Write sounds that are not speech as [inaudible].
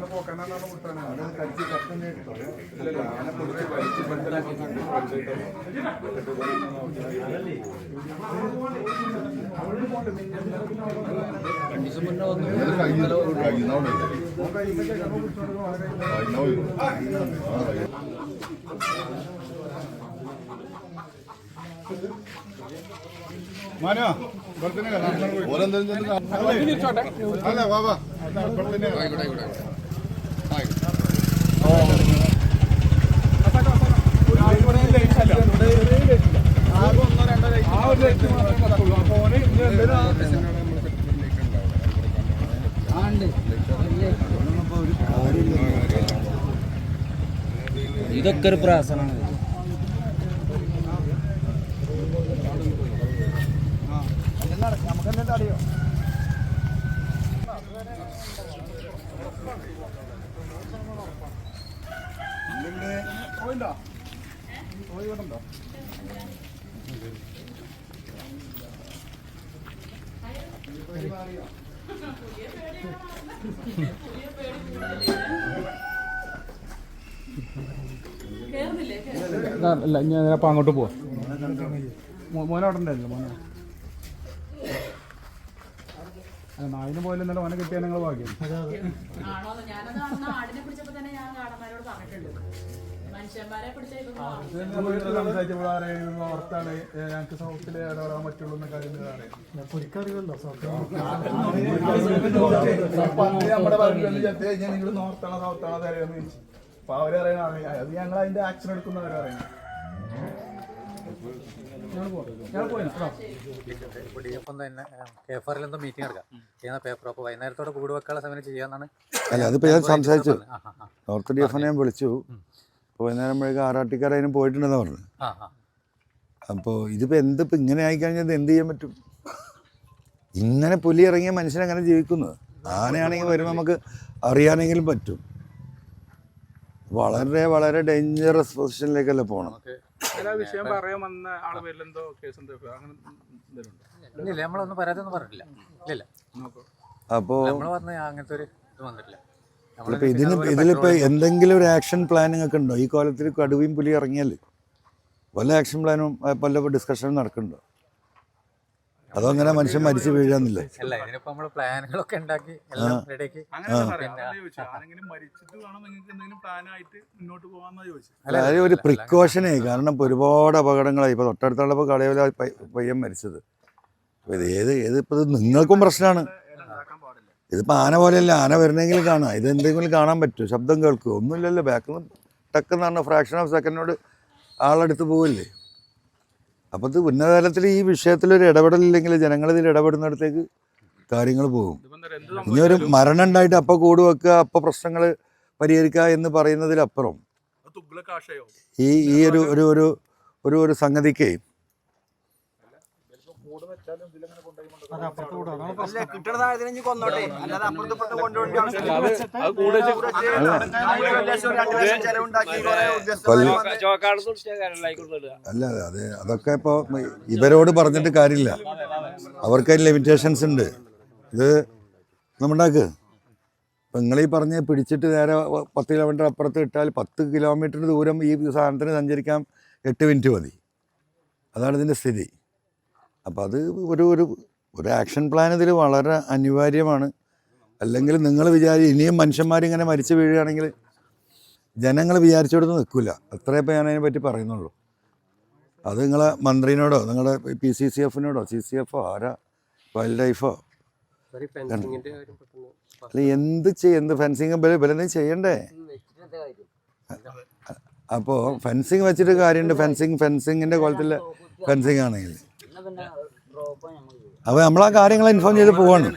മാനോ ഇവിടെ തന്നെ അല്ല വാ വാ തന്നെ ഇതൊക്കെ ഒരു പ്രയാസമാണ് അല്ല ഞാൻ അപ്പം അങ്ങോട്ട് പോവാം. മോനെ ഉണ്ടായിരുന്നില്ല മോനെ. അല്ല നായിന് പോയാലും ഇന്നലെ മോനെ കിട്ടിയാൽ ഞങ്ങൾ ഭാഗ്യം. ഓർത്താണ് കാര്യം നിങ്ങൾ നോർത്താണോ സൗത്താണോ അറിയാമെന്ന് ചോദിച്ചു അപ്പൊ അവരറിയണ അത് ഞങ്ങൾ അതിന്റെ ആക്ഷൻ തന്നെ എന്തോ മീറ്റിംഗ് എടുക്കാം ചെയ്യുന്ന പേപ്പർ അപ്പോൾ വൈകുന്നേരത്തോടെ കൂട് സമയം ചെയ്യാന്നാണ് അല്ല അതിപ്പോൾ ഞാൻ സംസാരിച്ചു. നോർത്ത് ഡി എഫ് ഞാൻ വിളിച്ചു അപ്പോൾ വൈകുന്നേരമ്പോഴേക്കും ആറാട്ടിക്കാർ അതിന് പോയിട്ടുണ്ടെന്ന് പറഞ്ഞു അപ്പോൾ ഇതിപ്പോൾ എന്തിപ്പോൾ ഇങ്ങനെ ആയിക്കഴിഞ്ഞാൽ എന്ത് ചെയ്യാൻ പറ്റും? ഇങ്ങനെ പുലി ഇറങ്ങിയ മനുഷ്യൻ അങ്ങനെ ജീവിക്കുന്നു ആനയാണെങ്കിൽ വരുമ്പോൾ നമുക്ക് അറിയാനെങ്കിലും പറ്റും. വളരെ വളരെ ഡേഞ്ചറസ് പൊസിഷനിലേക്കല്ലേ പോകണം വിഷയം പറയാൻ വന്ന ആൾ പേരിലെന്തോ കേസ് എന്തോ അങ്ങനെ എന്തെങ്കിലും ഉണ്ടോ ഇല്ല. നമ്മളൊന്നും പരാതി ഒന്നും പറഞ്ഞിട്ടില്ല. ഇല്ല അപ്പോൾ അങ്ങനത്തെ ഒരു ഇത് വന്നിട്ടില്ല. നമ്മൾ ഇപ്പോൾ ഇതിന് ഇതിലിപ്പോൾ എന്തെങ്കിലും ഒരു ആക്ഷൻ പ്ലാനിങ് ഒക്കെ ഉണ്ടോ ഈ കോലത്തിൽ കടുവയും പുലി ഇറങ്ങിയാൽ വല്ല ആക്ഷൻ പ്ലാനും വല്ല ഡിസ്കഷനും നടക്കുന്നുണ്ടോ? അതോ അങ്ങനെ മനുഷ്യൻ മരിച്ചു വീഴാന്നില്ലേ [laughs] അല്ല ഇതിനിപ്പോ നമ്മൾ പ്ലാനുകളൊക്കെ ഉണ്ടാക്കി എല്ലാം റെഡിയാക്കി. അതായത് ഒരു പ്രിക്കോഷനേ കാരണം ഇപ്പൊ ഒരുപാട് അപകടങ്ങളായി. ഇപ്പൊ തൊട്ടടുത്തുള്ളപ്പോ കളയവല പയ്യൻ മരിച്ചത്. ഇത് ഏത് ഏത് ഇപ്പൊ നിങ്ങൾക്കും പ്രശ്നമാണ്. ഇതിപ്പോൾ ആന പോലെയല്ല ആന വരണമെങ്കിൽ കാണാം. ഇത് എന്തെങ്കിലും കാണാൻ പറ്റുമോ ശബ്ദം കേൾക്കുമോ ഒന്നുമില്ലല്ലോ ബാക്കിൽ നിന്ന് ടക്കെന്ന് പറഞ്ഞ ഫ്രാക്ഷൻ ഓഫ് സെക്കൻഡിനോട് ആളെടുത്ത് പോവില്ലേ? അപ്പോൾ ഇത് ഉന്നതതലത്തിൽ ഈ വിഷയത്തിലൊരു ഇടപെടലില്ലെങ്കിൽ ജനങ്ങളിതിൽ ഇടപെടുന്നിടത്തേക്ക് കാര്യങ്ങൾ പോകും. ഇനി ഒരു മരണം ഉണ്ടായിട്ട് അപ്പോൾ കൂട് വെക്കുക അപ്പോൾ പ്രശ്നങ്ങൾ പരിഹരിക്കുക എന്ന് പറയുന്നതിലപ്പുറം ഈ ഈ ഒരു ഒരു ഒരു ഒരു അല്ല അത് അതൊക്കെ ഇപ്പോൾ ഇവരോട് പറഞ്ഞിട്ട് കാര്യമില്ല. അവർക്ക് ലിമിറ്റേഷൻസ് ഉണ്ട്. ഇത് നമ്മുണ്ടാക്ക്. ഇപ്പം നിങ്ങൾ ഈ പറഞ്ഞ് പിടിച്ചിട്ട് നേരെ പത്ത് കിലോമീറ്റർ അപ്പുറത്ത് ഇട്ടാൽ പത്ത് കിലോമീറ്റർ ദൂരം ഈ സാധനത്തിന് സഞ്ചരിക്കാൻ എട്ട് മിനിറ്റ് മതി. അതാണ് ഇതിന്റെ സ്ഥിതി. അപ്പോൾ അത് ഒരു ഒരു ഒരു ആക്ഷൻ പ്ലാൻ ഇതിൽ വളരെ അനിവാര്യമാണ്. അല്ലെങ്കിൽ നിങ്ങൾ വിചാരി ഇനിയും മനുഷ്യന്മാരിങ്ങനെ മരിച്ചു വീഴുകയാണെങ്കിൽ ജനങ്ങൾ വിചാരിച്ചോടത്ത് നിൽക്കില്ല അത്രേ ഇപ്പോൾ ഞാൻ അതിനെ പറ്റി പറയുന്നുള്ളൂ. അത് നിങ്ങളെ മന്ത്രിനോടോ നിങ്ങളുടെ പി സി സി എഫിനോടോ സി സി എഫോ ആരാ? വൈൽഡ് ലൈഫോ അല്ല എന്ത് ചെയ്യും എന്ത് ഫെൻസിങ് ബലം ചെയ്യണ്ടേ? അപ്പോൾ ഫെൻസിങ് വെച്ചിട്ട് കാര്യമുണ്ട്. ഫെൻസിങ് ഫെൻസിങ്ങിന്റെ കുളത്തിലെ ഫെൻസിങ് ആണെങ്കിൽ. അപ്പൊ നമ്മൾ ആ കാര്യങ്ങൾ ഇൻഫോം ചെയ്ത് പോവാണ്.